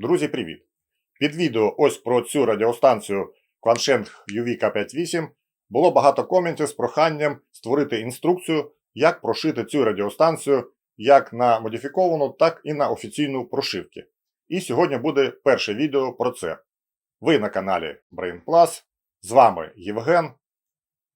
Друзі, привіт! Під відео ось про цю радіостанцію Quansheng UV-K58 було багато коментів з проханням створити інструкцію, як прошити цю радіостанцію як на модифіковану, так і на офіційну прошивки. І сьогодні буде перше відео про це. Ви на каналі Brain Plus. З вами Євген.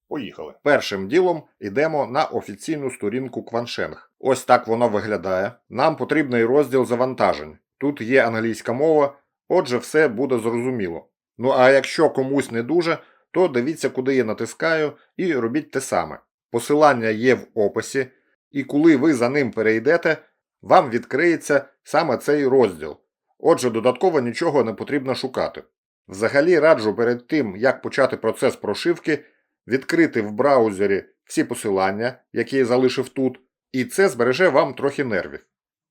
Поїхали. Першим ділом йдемо на офіційну сторінку Quansheng. Ось так воно виглядає. Нам потрібний розділ завантажень. Тут є англійська мова, отже, все буде зрозуміло. Ну а якщо комусь не дуже, то дивіться, куди я натискаю, і робіть те саме. Посилання є в описі, і коли ви за ним перейдете, вам відкриється саме цей розділ. Отже, додатково нічого не потрібно шукати. Взагалі раджу перед тим, як почати процес прошивки, відкрити в браузері всі посилання, які я залишив тут, і це збереже вам трохи нервів.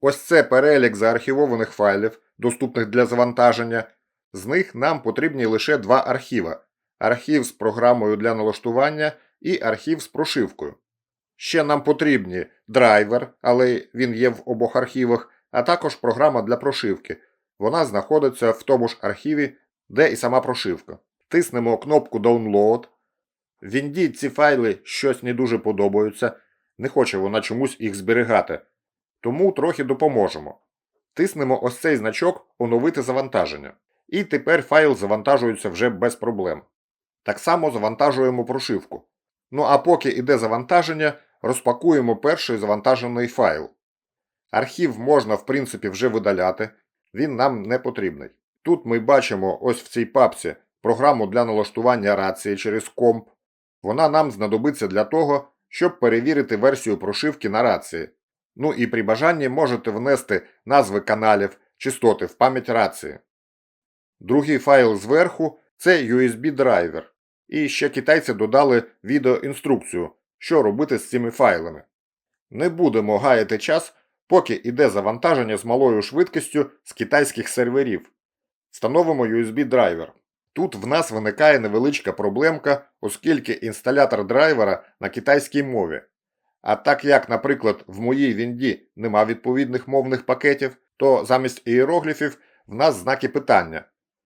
Ось це перелік заархівованих файлів, доступних для завантаження. З них нам потрібні лише два архіва: архів з програмою для налаштування і архів з прошивкою. Ще нам потрібні драйвер, але він є в обох архівах, а також програма для прошивки. Вона знаходиться в тому ж архіві, де і сама прошивка. Тиснемо кнопку Download. Вінді ці файли щось не дуже подобаються, не хоче вона чомусь їх зберігати. Тому трохи допоможемо. Тиснемо ось цей значок Оновити завантаження. І тепер файл завантажується вже без проблем. Так само завантажуємо прошивку. Ну а поки йде завантаження, розпакуємо перший завантажений файл. Архів можна, в принципі, вже видаляти, він нам не потрібний. Тут ми бачимо ось в цій папці програму для налаштування рації через комп. Вона нам знадобиться для того, щоб перевірити версію прошивки на рації. Ну і при бажанні можете внести назви каналів, частоти в пам'ять рації. Другий файл зверху це USB-драйвер. І ще китайці додали відеоінструкцію, що робити з цими файлами. Не будемо гаяти час, поки йде завантаження з малою швидкістю з китайських серверів. Встановимо USB-драйвер. Тут в нас виникає невеличка проблемка, оскільки інсталятор драйвера на китайській мові. А так як, наприклад, в моїй Вінді нема відповідних мовних пакетів, то замість іерогліфів в нас знаки питання.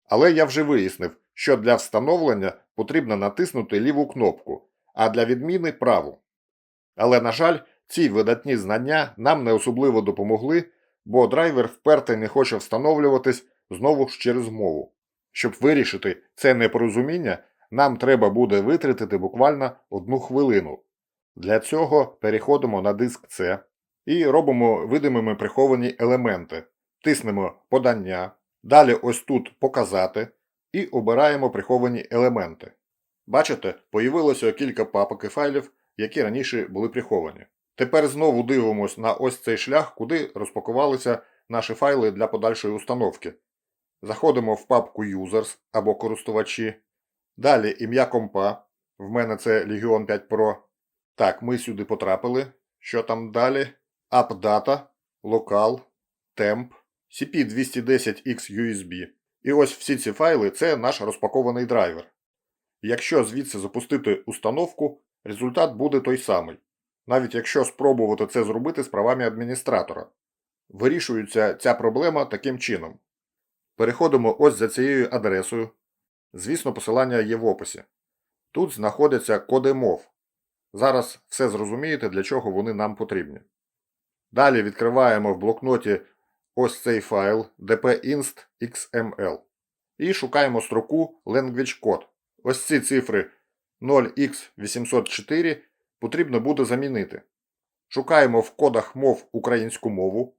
Але я вже вияснив, що для встановлення потрібно натиснути ліву кнопку, а для відміни праву. Але, на жаль, ці видатні знання нам не особливо допомогли, бо драйвер впертий не хоче встановлюватись знову ж через мову. Щоб вирішити це непорозуміння, нам треба буде витратити буквально одну хвилину. Для цього переходимо на диск C і робимо видимими приховані елементи. Тиснемо Подання. Далі ось тут Показати і обираємо приховані елементи. Бачите, появилося кілька папок і файлів, які раніше були приховані. Тепер знову дивимось на ось цей шлях, куди розпакувалися наші файли для подальшої установки. Заходимо в папку Users або користувачі. Далі ім'я компа. В мене це Legion 5 Pro. Так, ми сюди потрапили. Що там далі? AppData, Local, Temp, CP210X USB. І ось всі ці файли це наш розпакований драйвер. Якщо звідси запустити установку, результат буде той самий, навіть якщо спробувати це зробити з правами адміністратора. Вирішується ця проблема таким чином. Переходимо ось за цією адресою. Звісно, посилання є в описі. Тут знаходяться коди мов. Зараз все зрозумієте, для чого вони нам потрібні. Далі відкриваємо в блокноті ось цей файл dpinst.xml і шукаємо строку Language Code. Ось ці цифри 0x804 потрібно буде замінити. Шукаємо в кодах мов українську мову,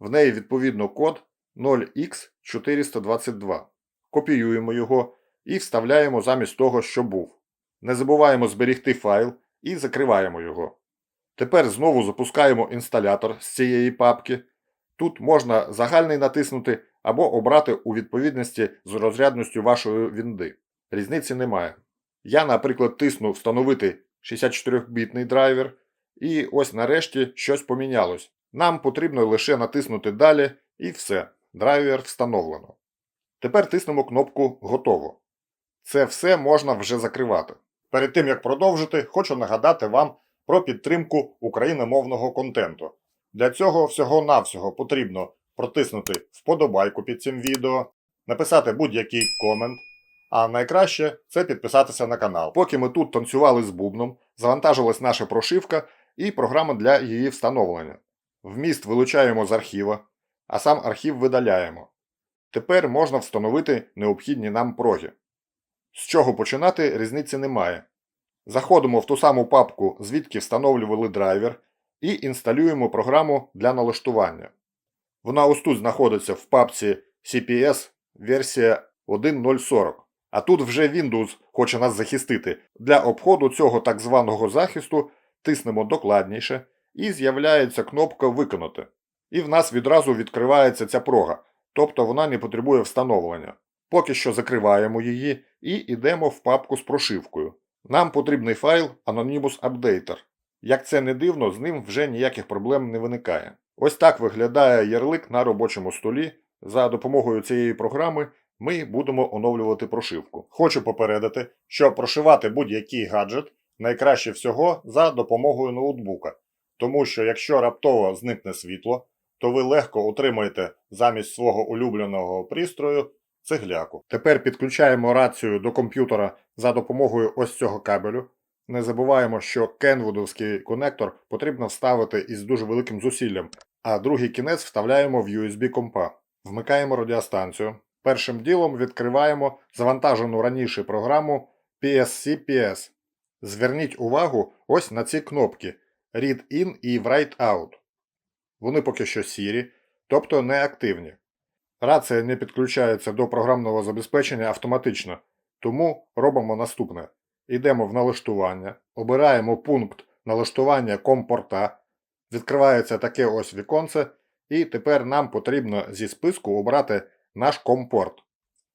в неї відповідно код 0x422. Копіюємо його і вставляємо замість того, що був. Не забуваємо зберігти файл і закриваємо його. Тепер знову запускаємо інсталятор з цієї папки. Тут можна загальний натиснути або обрати у відповідності з розрядністю вашої вінди. Різниці немає. Я, наприклад, тисну Встановити 64-бітний драйвер, і ось нарешті щось помінялось. Нам потрібно лише натиснути Далі і все. Драйвер встановлено. Тепер тиснемо кнопку Готово. Це все можна вже закривати. Перед тим як продовжити, хочу нагадати вам про підтримку україномовного контенту. Для цього всього-навсього потрібно протиснути вподобайку під цим відео, написати будь-який комент. А найкраще це підписатися на канал. Поки ми тут танцювали з бубном, завантажилась наша прошивка і програма для її встановлення. Вміст вилучаємо з архіва, а сам архів видаляємо. Тепер можна встановити необхідні нам проги. З чого починати різниці немає. Заходимо в ту саму папку, звідки встановлювали драйвер, і інсталюємо програму для налаштування. Вона ось тут знаходиться в папці CPS версія 1.040. А тут вже Windows хоче нас захистити. Для обходу цього так званого захисту тиснемо докладніше і з'являється кнопка Виконати. І в нас відразу відкривається ця прога, тобто вона не потребує встановлення. Поки що закриваємо її і йдемо в папку з прошивкою. Нам потрібний файл Anonymous Updater. Як це не дивно, з ним вже ніяких проблем не виникає. Ось так виглядає ярлик на робочому столі. За допомогою цієї програми ми будемо оновлювати прошивку. Хочу попередити, що прошивати будь-який гаджет найкраще всього за допомогою ноутбука, тому що якщо раптово зникне світло, то ви легко отримаєте замість свого улюбленого пристрою цегляку. Тепер підключаємо рацію до комп'ютера за допомогою ось цього кабелю. Не забуваємо, що кенвудовський конектор потрібно вставити із дуже великим зусиллям, а другий кінець вставляємо в USB компа. Вмикаємо радіостанцію. Першим ділом відкриваємо завантажену раніше програму PSC-PS. Зверніть увагу ось на ці кнопки Read In і Write Out. Вони поки що сірі, тобто неактивні. Рація не підключається до програмного забезпечення автоматично, тому робимо наступне. Йдемо в налаштування, обираємо пункт налаштування компорта, відкривається таке ось віконце, і тепер нам потрібно зі списку обрати наш компорт.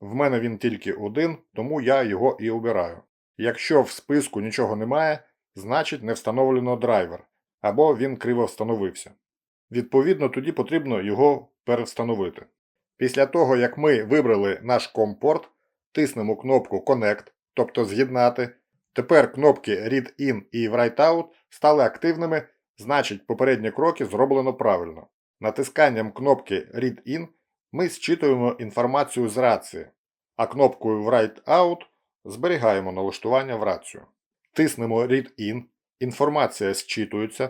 В мене він тільки один, тому я його і обираю. Якщо в списку нічого немає, значить не встановлено драйвер, або він криво встановився. Відповідно, тоді потрібно його перевстановити. Після того, як ми вибрали наш компорт, тиснемо кнопку Connect, тобто з'єднати. Тепер кнопки Read In і Write Out стали активними, значить попередні кроки зроблено правильно. Натисканням кнопки Read In ми зчитуємо інформацію з рації, а кнопкою Write Out зберігаємо налаштування в рацію. Тиснемо Read In, інформація зчитується.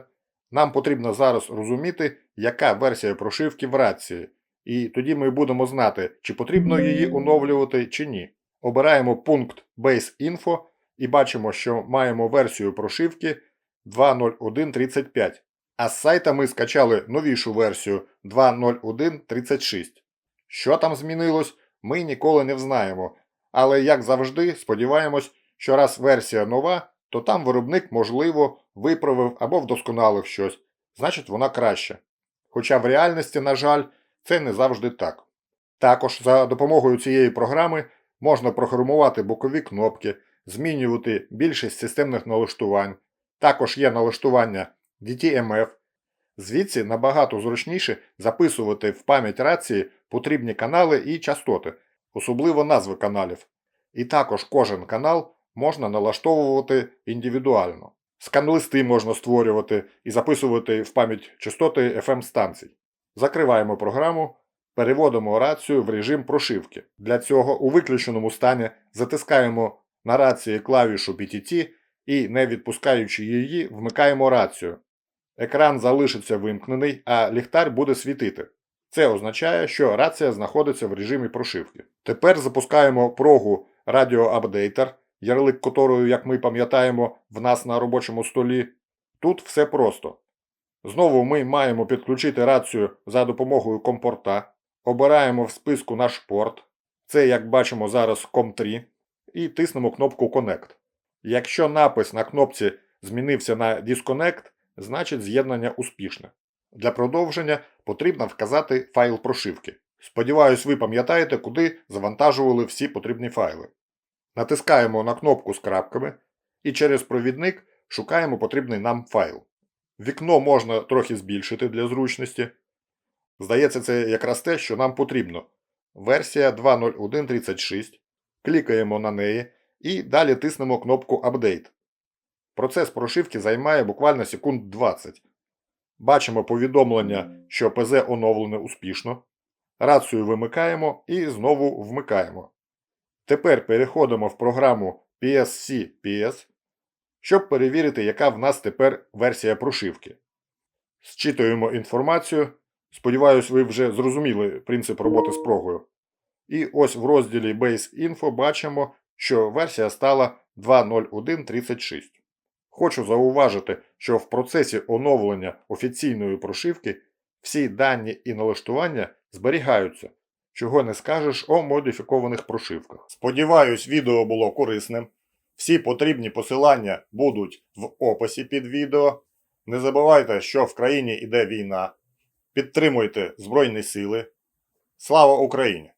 Нам потрібно зараз розуміти, яка версія прошивки в рації, і тоді ми будемо знати, чи потрібно її оновлювати чи ні. Обираємо пункт Base Info і бачимо, що маємо версію прошивки 2.01.35, а з сайта ми скачали новішу версію 2.01.36. Що там змінилось, ми ніколи не взнаємо, але, як завжди, сподіваємось, що раз версія нова, то там виробник, можливо, виправив або вдосконалив щось, значить вона краща. Хоча в реальності, на жаль, це не завжди так. Також за допомогою цієї програми можна програмувати бокові кнопки, змінювати більшість системних налаштувань. Також є налаштування DTMF. Звідси набагато зручніше записувати в пам'ять рації потрібні канали і частоти, особливо назви каналів. І також кожен канал можна налаштовувати індивідуально. Сканлисти можна створювати і записувати в пам'ять частоти FM станцій. Закриваємо програму, переводимо рацію в режим прошивки. Для цього у виключеному стані затискаємо на рації клавішу PTT і, не відпускаючи її, вмикаємо рацію. Екран залишиться вимкнений, а ліхтар буде світити. Це означає, що рація знаходиться в режимі прошивки. Тепер запускаємо прогу Updater, ярлик котрою, як ми пам'ятаємо, в нас на робочому столі. Тут все просто. Знову ми маємо підключити рацію за допомогою компорта, обираємо в списку наш порт, це, як бачимо зараз, COM3, і тиснемо кнопку Connect. Якщо напис на кнопці змінився на Disconnect, значить з'єднання успішне. Для продовження потрібно вказати файл прошивки. Сподіваюсь, ви пам'ятаєте, куди завантажували всі потрібні файли. Натискаємо на кнопку з крапками і через провідник шукаємо потрібний нам файл. Вікно можна трохи збільшити для зручності. Здається, це якраз те, що нам потрібно. Версія 2.0136. Клікаємо на неї і далі тиснемо кнопку Update. Процес прошивки займає буквально секунд 20. Бачимо повідомлення, що ПЗ оновлене успішно. Рацію вимикаємо і знову вмикаємо. Тепер переходимо в програму PSC PS, щоб перевірити, яка в нас тепер версія прошивки. Зчитуємо інформацію. Сподіваюсь, ви вже зрозуміли принцип роботи з прогою. І ось в розділі Base Info бачимо, що версія стала 2.0136. Хочу зауважити, що в процесі оновлення офіційної прошивки всі дані і налаштування зберігаються, чого не скажеш о модифікованих прошивках. Сподіваюсь, відео було корисним. Всі потрібні посилання будуть в описі під відео. Не забувайте, що в країні йде війна. Підтримуйте Збройні Сили. Слава Україні!